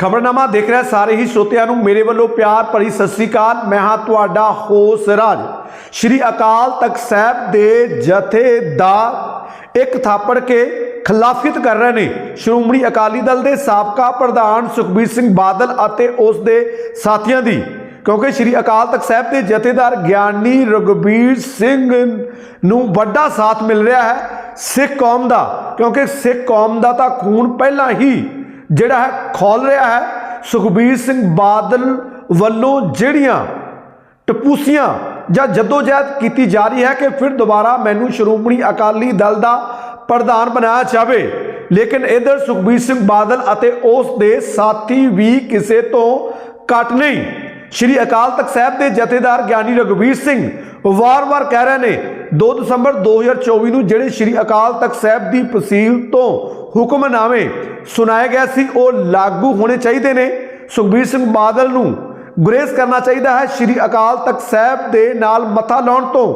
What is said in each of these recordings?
ਖਬਰਨਾਮਾ ਦੇਖ ਰਿਹਾ ਸਾਰੇ ਹੀ ਸਰੋਤਿਆਂ ਨੂੰ ਮੇਰੇ ਵੱਲੋਂ ਪਿਆਰ ਭਰੀ ਸਤਿ ਸ੍ਰੀ ਅਕਾਲ। ਮੈਂ ਹਾਂ ਤੁਹਾਡਾ ਹੋਸ ਰਾਜ। ਸ਼੍ਰੀ ਅਕਾਲ ਤਖਤ ਸਾਹਿਬ ਦੇ ਜਥੇ ਦਾ ਇੱਕ ਥਾਪੜ ਕੇ ਖਿਲਾਫੀਅਤ ਕਰ ਰਹੇ ਨੇ। ਸ਼੍ਰੋਮਣੀ ਅਕਾਲੀ ਦਲ ਦੇ ਸਾਬਕਾ ਪ੍ਰਧਾਨ ਸੁਖਬੀਰ ਸਿੰਘ ਬਾਦਲ ਅਤੇ ਉਸ ਦੇ ਸਾਥੀਆਂ ਦੀ। ਕਿਉਂਕਿ ਸ਼੍ਰੀ ਅਕਾਲ ਤਖਤ ਸਾਹਿਬ ਦੇ ਜਥੇਦਾਰ ਗਿਆਨੀ ਰਗਵੀਰ ਸਿੰਘ ਨੂੰ ਵੱਡਾ ਸਾਥ ਮਿਲ ਰਿਹਾ ਹੈ ਸਿੱਖ ਕੌਮ ਦਾ। ਕਿਉਂਕਿ ਸਿੱਖ ਕੌਮ ਦਾ ਤਾਂ ਖੂਨ ਪਹਿਲਾਂ ਹੀ ਜਿਹੜਾ ਹੈ, ਖੋਲ ਰਿਹਾ ਹੈ, ਸੁਖਬੀਰ ਸਿੰਘ ਬਾਦਲ ਵੱਲੋਂ ਜਿਹੜੀਆਂ ਟਪੂਸੀਆਂ ਜਾਂ ਜਦੋਜਹਿਦ ਕੀਤੀ ਜਾ ਰਹੀ ਹੈ ਕਿ ਫਿਰ ਦੁਬਾਰਾ ਮੈਨੂੰ ਸ਼੍ਰੋਮਣੀ ਅਕਾਲੀ ਦਲ ਦਾ ਪ੍ਰਧਾਨ ਬਣਾਇਆ ਜਾਵੇ। ਲੇਕਿਨ ਇਧਰ ਸੁਖਬੀਰ ਸਿੰਘ ਬਾਦਲ ਅਤੇ ਉਸ ਦੇ ਸਾਥੀ ਵੀ ਕਿਸੇ ਤੋਂ ਘੱਟ ਨਹੀਂ। ਸ਼੍ਰੀ ਅਕਾਲ ਤਖਤ ਸਾਹਿਬ ਦੇ ਜਥੇਦਾਰ ਗਿਆਨੀ ਰਘਵੀਰ ਸਿੰਘ ਵਾਰ-ਵਾਰ ਕਹਿ ਰਹੇ ਨੇ 2 ਦਸੰਬਰ 2024 ਨੂੰ ਜਿਹੜੇ ਸ਼੍ਰੀ ਅਕਾਲ ਤਖਤ ਸਾਹਿਬ ਦੀ ਤਹਿਸੀਲ ਤੋਂ ਹੁਕਮਨਾਮੇ ਸੁਣਾਏ ਗਏ ਸੀ, ਉਹ ਲਾਗੂ ਹੋਣੇ ਚਾਹੀਦੇ ਨੇ। ਸੁਖਬੀਰ ਸਿੰਘ ਬਾਦਲ ਨੂੰ ਗੁਰੇਜ਼ ਕਰਨਾ ਚਾਹੀਦਾ ਹੈ, ਸ਼੍ਰੀ ਅਕਾਲ ਤਖਤ ਸਾਹਿਬ ਦੇ ਨਾਲ ਮੱਥਾ ਲਾਉਣ ਤੋਂ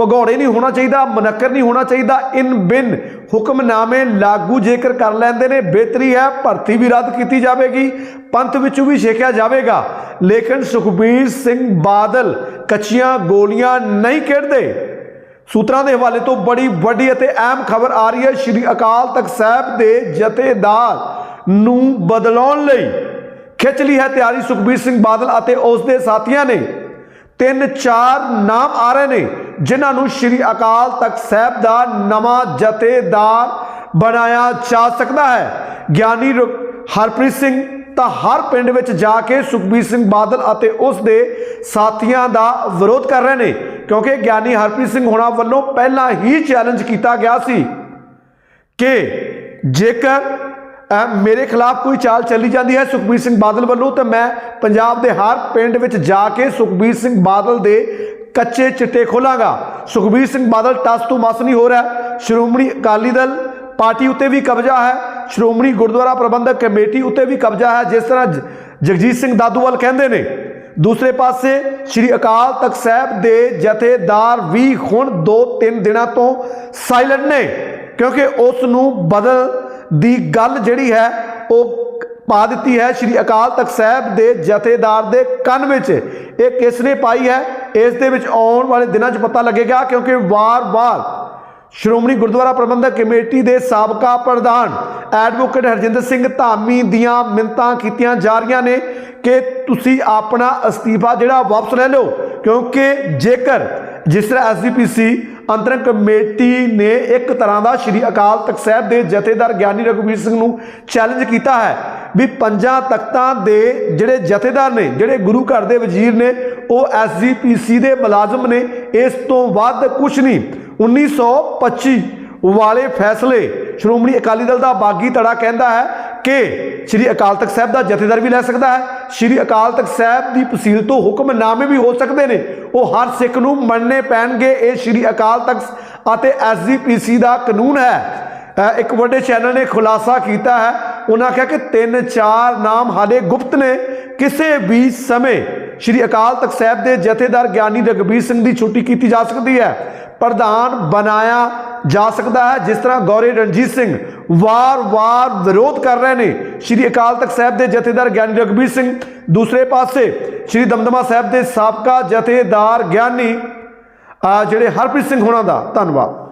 ਭਗੌੜੇ ਨਹੀਂ ਹੋਣਾ ਚਾਹੀਦਾ, ਮਨਕਰ ਨਹੀਂ ਹੋਣਾ ਚਾਹੀਦਾ, ਇਨ ਬਿਨ ਹੁਕਮਨਾਮੇ ਲਾਗੂ ਜੇਕਰ ਕਰ ਲੈਂਦੇ ਨੇ, ਬਿਹਤਰੀ ਹੈ, ਭਰਤੀ ਵੀ ਰੱਦ ਕੀਤੀ ਜਾਵੇਗੀ, ਪੰਥ ਵਿੱਚੋਂ ਵੀ ਛੇਕਿਆ ਜਾਵੇਗਾ। ਲੇਕਿਨ ਸੁਖਬੀਰ ਸਿੰਘ ਬਾਦਲ ਕੱਚੀਆਂ ਗੋਲੀਆਂ ਨਹੀਂ ਖੇਡਦੇ। ਸੂਤਰਾਂ ਦੇ ਹਵਾਲੇ ਤੋਂ ਬੜੀ ਵੱਡੀ ਅਤੇ ਅਹਿਮ ਖਬਰ ਆ ਰਹੀ ਹੈ, ਸ਼੍ਰੀ ਅਕਾਲ ਤਖਤ ਸਾਹਿਬ ਦੇ ਜਥੇਦਾਰ ਨੂੰ ਬਦਲਾਉਣ ਲਈ। ਖਿੱਚ ਲਈ ਹੈ ਤਿਆਰੀ ਸੁਖਬੀਰ ਸਿੰਘ ਬਾਦਲ ਅਤੇ ਉਸ ਦੇ ਸਾਥੀਆਂ ਨੇ। ਤਿੰਨ ਚਾਰ ਨਾਮ ਆ ਰਹੇ ਨੇ। ਜਿਨ੍ਹਾਂ ਨੂੰ ਸ਼੍ਰੀ ਅਕਾਲ ਤਖਤ ਸਾਹਿਬ ਦਾ ਨਵਾਂ ਜਥੇਦਾਰ ਬਣਾਇਆ ਜਾ ਸਕਦਾ ਹੈ। ਗਿਆਨੀ ਰ- ਹਰਪ੍ਰੀਤ ਸਿੰਘ ਤਾਂ ਹਰ ਪਿੰਡ ਵਿੱਚ ਜਾ ਕੇ ਸੁਖਬੀਰ ਸਿੰਘ ਬਾਦਲ ਅਤੇ ਉਸ ਦੇ ਸਾਥੀਆਂ ਦਾ ਵਿਰੋਧ ਕਰ ਰਹੇ ਨੇ, ਕਿਉਂਕਿ ਗਿਆਨੀ ਹਰਪ੍ਰੀਤ ਸਿੰਘ ਹੋਣਾ ਵੱਲੋਂ ਪਹਿਲਾਂ ਹੀ ਚੈਲੰਜ ਕੀਤਾ ਗਿਆ ਸੀ ਕਿ ਜੇਕਰ ਮੇਰੇ ਖਿਲਾਫ ਕੋਈ ਚਾਲ ਚੱਲੀ ਜਾਂਦੀ ਹੈ ਸੁਖਬੀਰ ਸਿੰਘ ਬਾਦਲ ਵੱਲੋਂ, ਤਾਂ ਮੈਂ ਪੰਜਾਬ ਦੇ ਹਰ ਪਿੰਡ ਵਿੱਚ ਜਾ ਕੇ ਸੁਖਬੀਰ ਸਿੰਘ ਬਾਦਲ ਦੇ ਕੱਚੇ ਚਿੱਟੇ ਖੋਲਾਂਗਾ। ਸੁਖਬੀਰ ਸਿੰਘ ਬਾਦਲ ਟਸ ਤੋਂ ਮਸ ਨਹੀਂ ਹੋ ਰਿਹਾ। ਸ਼੍ਰੋਮਣੀ ਅਕਾਲੀ ਦਲ ਪਾਰਟੀ ਉੱਤੇ ਵੀ ਕਬਜ਼ਾ ਹੈ। ਸ਼੍ਰੋਮਣੀ ਗੁਰਦੁਆਰਾ ਪ੍ਰਬੰਧਕ ਕਮੇਟੀ ਉੱਤੇ ਵੀ ਕਬਜ਼ਾ ਹੈ, ਜਿਸ ਤਰ੍ਹਾਂ ਜ- ਜਗਜੀਤ ਸਿੰਘ ਦਾਦੂਵਾਲ ਕਹਿੰਦੇ ਨੇ। ਦੂਸਰੇ ਪਾਸੇ ਸ਼੍ਰੀ ਅਕਾਲ ਤਖਤ ਸਾਹਿਬ ਦੇ ਜਥੇਦਾਰ ਵੀ ਹੁਣ 2-3 ਦਿਨਾਂ ਤੋਂ ਸਾਇਲੈਂਟ ਨੇ, ਕਿਉਂਕਿ ਉਸ ਨੂੰ ਬਦਲ ਦੀ ਗੱਲ ਜਿਹੜੀ ਹੈ, ਉਹ ਪਾ ਦਿੱਤੀ ਹੈ ਸ਼੍ਰੀ ਅਕਾਲ ਤਖਤ ਸਾਹਿਬ ਦੇ ਜਥੇਦਾਰ ਦੇ ਕੰਨ ਵਿੱਚ। ਇਹ ਕਿਸ ਨੇ ਪਾਈ ਹੈ? ਇਸ ਦੇ ਵਿੱਚ ਆਉਣ ਵਾਲੇ ਦਿਨਾਂ 'ਚ ਪਤਾ ਲੱਗੇਗਾ ਕਿਉਂਕਿ ਵਾਰ-ਵਾਰ ਸ਼੍ਰੋਮਣੀ ਗੁਰਦੁਆਰਾ ਪ੍ਰਬੰਧਕ ਕਮੇਟੀ ਦੇ ਸਾਬਕਾ ਪ੍ਰਧਾਨ ਐਡਵੋਕੇਟ ਹਰਜਿੰਦਰ ਸਿੰਘ ਧਾਮੀ ਦੀਆਂ ਮਿੰਤਾਂ ਕੀਤੀਆਂ ਜਾ ਰਹੀਆਂ ਨੇ ਕਿ ਤੁਸੀਂ ਆਪਣਾ ਅਸਤੀਫਾ ਜਿਹੜਾ ਵਾਪਸ ਲੈ ਲਓ, ਕਿਉਂਕਿ ਜੇਕਰ ਜਿਸ ਤਰ੍ਹਾਂ ਐਸਜੀਪੀਸੀ ਅੰਤਰੰਗ ਕਮੇਟੀ ਨੇ ਇੱਕ ਤਰ੍ਹਾਂ ਦਾ ਸ਼੍ਰੀ ਅਕਾਲ ਤਖਤ ਸਾਹਿਬ ਦੇ ਜਥੇਦਾਰ ਗਿਆਨੀ ਰਘੁਵੀਰ ਸਿੰਘ ਨੂੰ ਚੈਲੰਜ ਕੀਤਾ ਹੈ ਵੀ ਪੰਜਾਂ ਤਖਤਾਂ ਦੇ ਜਿਹੜੇ ਜਥੇਦਾਰ ਨੇ, ਜਿਹੜੇ ਗੁਰੂ ਘਰ ਦੇ ਵਜ਼ੀਰ ਨੇ, ਉਹ ਐਸਜੀਪੀਸੀ ਦੇ ਮੁਲਾਜ਼ਮ ਨੇ। ਇਸ ਤੋਂ ਵੱਧ ਕੁਝ ਨਹੀਂ। 1925 ਵਾਲੇ ਫੈਸਲੇ ਸ਼੍ਰੋਮਣੀ ਅਕਾਲੀ ਦਲ ਦਾ ਬਾਗੀ ਧੜਾ ਕਹਿੰਦਾ ਹੈ ਕਿ ਸ਼੍ਰੀ ਅਕਾਲ ਤਖਤ ਸਾਹਿਬ ਦਾ ਜਥੇਦਾਰ ਵੀ ਲੈ ਸਕਦਾ ਹੈ। ਸ਼੍ਰੀ ਅਕਾਲ ਤਖਤ ਸਾਹਿਬ ਦੀ ਤਹਿਸੀਲ ਤੋਂ ਹੁਕਮਨਾਮੇ ਵੀ ਹੋ ਸਕਦੇ ਨੇ। ਉਹ ਹਰ ਸਿੱਖ ਨੂੰ ਮੰਨਣੇ ਪੈਣਗੇ। ਇਹ ਸ਼੍ਰੀ ਅਕਾਲ ਤਖਤ ਅਤੇ ਐਸਜੀਪੀਸੀ ਦਾ ਕਾਨੂੰਨ ਹੈ। ਇੱਕ ਵੱਡੇ ਚੈਨਲ ਨੇ ਖੁਲਾਸਾ ਕੀਤਾ ਹੈ ਉਹਨਾਂ ਕਿਹਾ ਕਿ ਤਿੰਨ ਚਾਰ ਨਾਮ ਹਾਲੇ ਗੁਪਤ ਨੇ। ਕਿਸੇ ਵੀ ਸਮੇਂ ਸ਼੍ਰੀ ਅਕਾਲ ਤਖਤ ਸਾਹਿਬ ਦੇ ਜਥੇਦਾਰ ਗਿਆਨੀ ਰਗਬੀਰ ਸਿੰਘ ਦੀ ਛੁੱਟੀ ਕੀਤੀ ਜਾ ਸਕਦੀ ਹੈ। ਪ੍ਰਧਾਨ ਬਣਾਇਆ ਜਾ ਸਕਦਾ ਹੈ, ਜਿਸ ਤਰ੍ਹਾਂ ਗੌਰੇ ਰਣਜੀਤ ਸਿੰਘ ਵਾਰ-ਵਾਰ ਵਿਰੋਧ ਕਰ ਰਹੇ ਨੇ ਸ਼੍ਰੀ ਅਕਾਲ ਤਖਤ ਸਾਹਿਬ ਦੇ ਜਥੇਦਾਰ ਗਿਆਨੀ ਰਗਬੀਰ ਸਿੰਘ। ਦੂਸਰੇ ਪਾਸੇ ਸ਼੍ਰੀ ਦਮਦਮਾ ਸਾਹਿਬ ਦੇ ਸਾਬਕਾ ਜਥੇਦਾਰ ਗਿਆਨੀ ਜਿਹੜੇ ਹਰਪ੍ਰੀਤ ਸਿੰਘ ਹੋਣਾ ਦਾ ਧੰਨਵਾਦ।